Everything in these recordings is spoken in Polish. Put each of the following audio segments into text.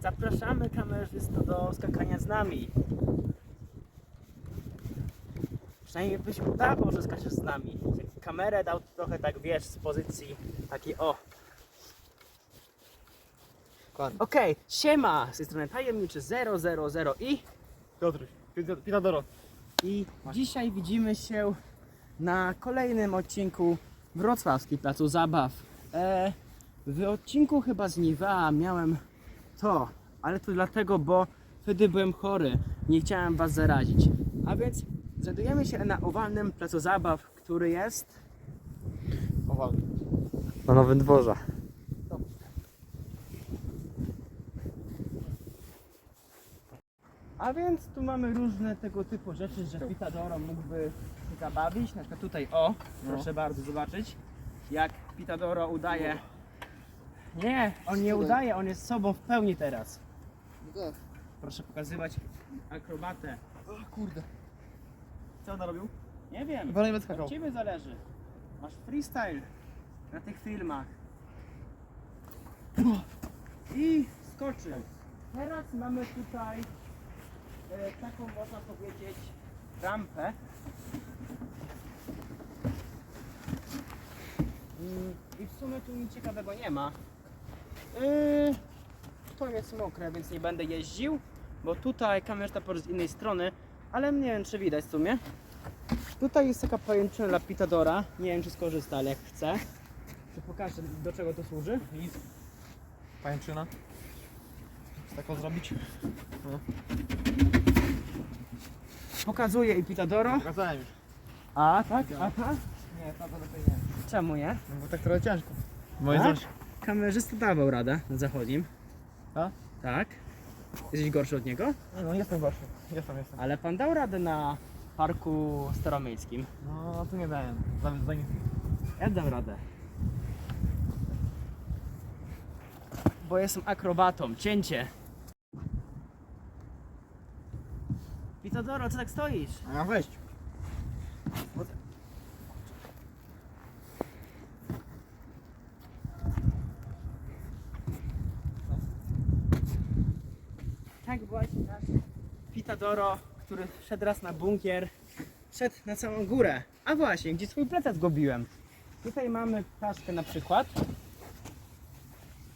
Zapraszamy kamerzysto do skakania z nami. Przynajmniej byś udawał, że skaczesz z nami. Kamerę dał trochę tak, wiesz, z pozycji takiej o. Okej, siema, z tej strony tajemniczy 000 i Piotruś, Pitadoro. I dzisiaj widzimy się na kolejnym odcinku Wrocławskiej Placu Zabaw. E, w odcinku chyba z Niwea miałem to, ale to dlatego, bo wtedy byłem chory. Nie chciałem Was zarazić. A więc znajdujemy się na owalnym Placu Zabaw, który jest... Owalny. Na Nowym Dworze. A więc tu mamy różne tego typu rzeczy, że Pitadoro mógłby się zabawić. Na przykład tutaj, o, No. proszę bardzo zobaczyć, jak Pitadoro udaje. Nie, on nie udaje, on jest sobą w pełni teraz. No tak. Proszę pokazywać akrobatę. O kurde. Co on narobił? Nie wiem, Chyba nie od ciebie zależy. Masz freestyle na tych filmach. I skoczył. Teraz mamy tutaj e, taką można powiedzieć rampę. Mm, I w sumie tu nic ciekawego nie ma. Yy, to jest mokre, więc nie będę jeździł, bo tutaj kamerzysta poszedł z innej strony, ale nie wiem czy widać w sumie. Tutaj jest taka pajęczyna dla Pitadora. Nie wiem czy skorzysta, ale jak chce. To pokażę do czego to służy. Nic. Pajęczyna. Z taką zrobić? Pokazuje i Pitadoro. Pokazałem już. A tak? A tak? Nie, to lepiej nie. Czemu nie? No bo tak trochę ciężko. Moje Tak? Kamerzysta dawał radę na zachodnim. A? Tak. Jesteś gorszy od niego? Nie, No jestem właśnie. Jestem, jestem. Ale pan dał radę na parku staromiejskim. No tu nie dałem. Nawet za nic. Ja dam radę. Bo jestem akrobatą. Cięcie. Pitadoro, co tak stoisz? A ja wejść. Właśnie nasz Pitadoro, który wszedł raz na bunkier, szedł na całą górę. A właśnie, gdzie swój plecak zgubiłem. Tutaj mamy ptaszkę na przykład.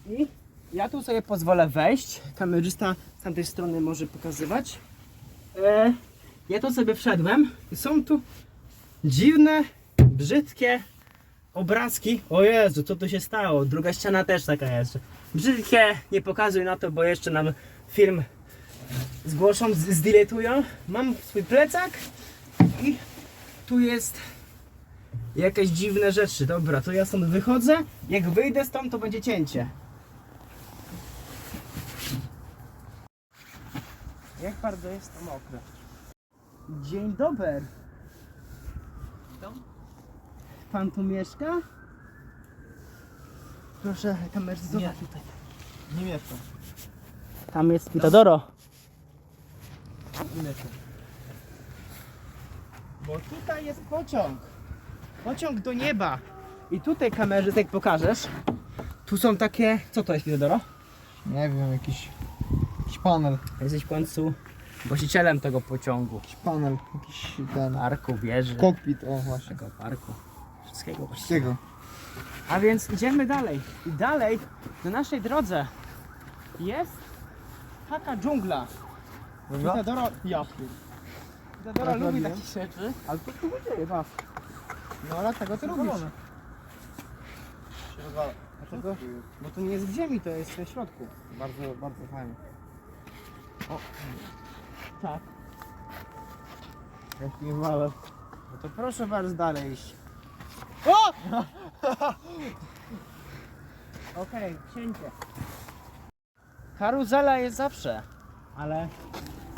I ja tu sobie pozwolę wejść. Kamerzysta z tamtej strony może pokazywać. E, ja tu sobie wszedłem są tu dziwne, brzydkie obrazki. O Jezu, co tu się stało? Druga ściana też taka jest. Brzydkie, nie pokazuj na to, bo jeszcze nam film zgłoszą, zdiletują. Mam swój plecak i tu jest jakieś dziwne rzeczy. Dobra, to ja stąd wychodzę. Jak wyjdę stąd, to będzie cięcie. Jak bardzo jest to mokre. Dzień dobry. Pan tu mieszka? Proszę, kamerę Nie. zobacz tutaj. Nie mieszkam. Tam jest Pitadoro. Bo tutaj jest pociąg. Pociąg do nieba. I tutaj kamerzyst, jak pokażesz, tu są takie... Co to jest Pitadoro? Nie wiem, jakiś... Jakiś panel. Jesteś w końcu właścicielem tego pociągu. Jakiś panel. Jakiś ten... Parku, wieży, Kokpit, o właśnie. tego parku. Wszystkiego właściwie. Wszystkiego. A więc idziemy dalej. I dalej na naszej drodze jest taka dżungla. Pitadoro, Ja. Pitadoro Tak lubi robiłem. takie rzeczy. Ale to tu dzieje, baw. No dlatego ty lubisz. Się rozwala. Dlaczego? Bo to nie jest w ziemi, to jest w środku. Bardzo, bardzo fajnie. Tak. Jakie małe. No to proszę bardzo dalej iść. O! Okej, cięcie. Karuzela jest zawsze, ale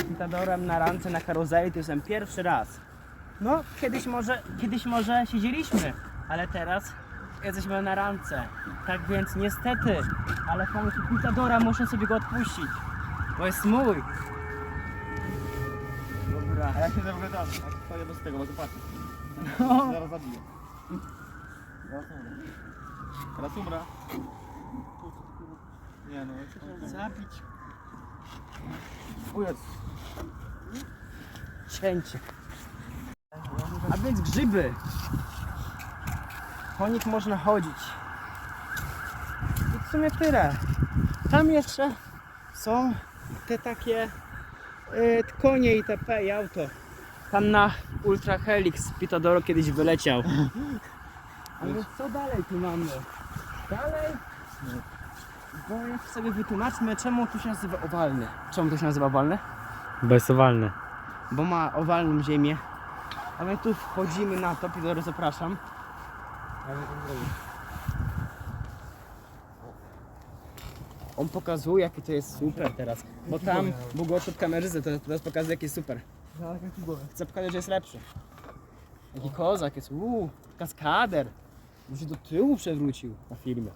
z Pitadorem na rance na karuzeli to jestem pierwszy raz. No, kiedyś może, kiedyś może siedzieliśmy, ale teraz jesteśmy na rance. Tak więc niestety, ale pomysł Pitadora muszę sobie go odpuścić, bo jest mój. Dobra. A jak się zapowiadamy? Jak stoję bez tego, bo zobaczę. No. Zaraz zabiję. Zaraz umrę. Teraz umrę. Nie no, Zabić Ujec. Cięcie. A więc grzyby. Po nich można chodzić. I w sumie tyle. Tam jeszcze są te takie y, konie itp. i auto. Tam na Ultra Helix Pitadoro kiedyś wyleciał. Ale co dalej tu mamy? Dalej? Bo jak sobie wytłumaczmy, czemu tu się nazywa owalny. Czemu to się nazywa owalny? Bezowalny. bo ma owalną ziemię. A my tu wchodzimy na to, Pidory zapraszam. On pokazuje jakie to jest super teraz. Bo tam był go od kameryzy, to teraz pokazuje jakie jest super. Chcę pokazać, że jest lepszy. Jaki kozak jest, uuu, kaskader. Bo się do tyłu przewrócił na filmie.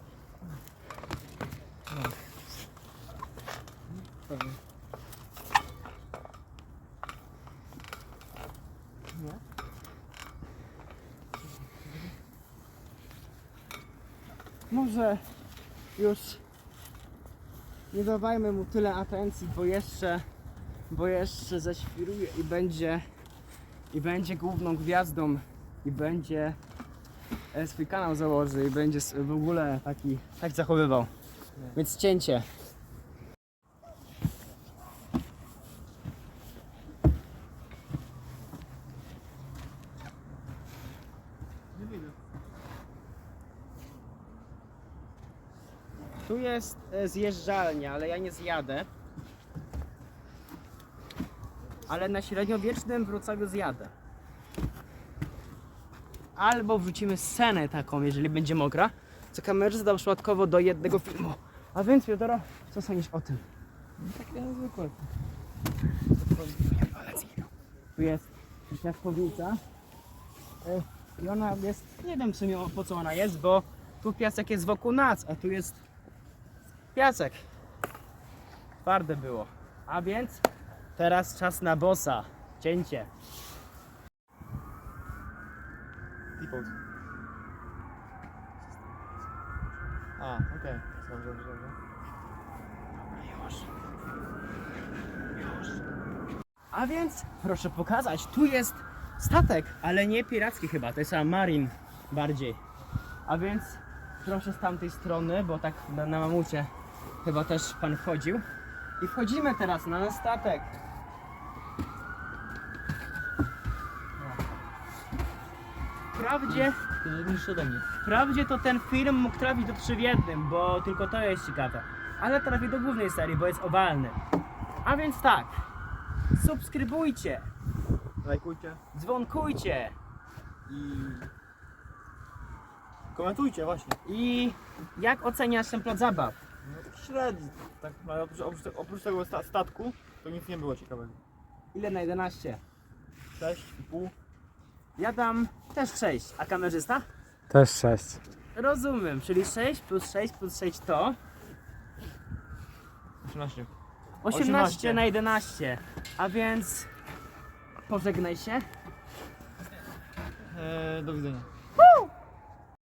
Może już nie dawajmy mu tyle atencji, bo jeszcze, bo jeszcze zaświruje i będzie, i będzie główną gwiazdą i będzie e, swój kanał założy i będzie w ogóle taki, tak zachowywał. Więc cięcie. Tu jest e, zjeżdżalnia, ale ja nie zjadę. Ale na średniowiecznym Wrocławiu zjadę. Albo wrzucimy scenę taką, jeżeli będzie mokra, co kamerze dał przypadkowo do jednego filmu. A więc Fiodoro, co sądzisz o tym? Takie zwykłe. Tu jest piaskownica. E, I ona jest, nie wiem w sumie po co ona jest, bo tu piasek jest wokół nas, a tu jest piasek. Twarde było. A więc teraz czas na bossa. Cięcie. Default. A, okej. Dobrze, dobrze, dobrze. A więc proszę pokazać, tu jest statek, ale nie piracki chyba, to jest chyba marin bardziej. A więc proszę z tamtej strony, bo tak na, mamucie chyba też pan wchodził. I wchodzimy teraz na statek. Wprawdzie, Ty niższy ode mnie. wprawdzie to ten film mógł trafić do trzy w jednym, bo tylko to jest ciekawe. Ale trafi do głównej serii, bo jest owalny. A więc tak, subskrybujcie, Lajkujcie dzwonkujcie i... Komentujcie właśnie. i jak oceniasz ten plac zabaw? No, tak średni. Tak, ale oprócz, oprócz, oprócz tego sta statku, to nic nie było ciekawego. Ile na 11? 6,5. Ja dam też 6, a kamerzysta? Też 6. Rozumiem, czyli 6 plus 6 plus 6 to 18. 18, 18. na 11. A więc pożegnaj się. Eee, do widzenia.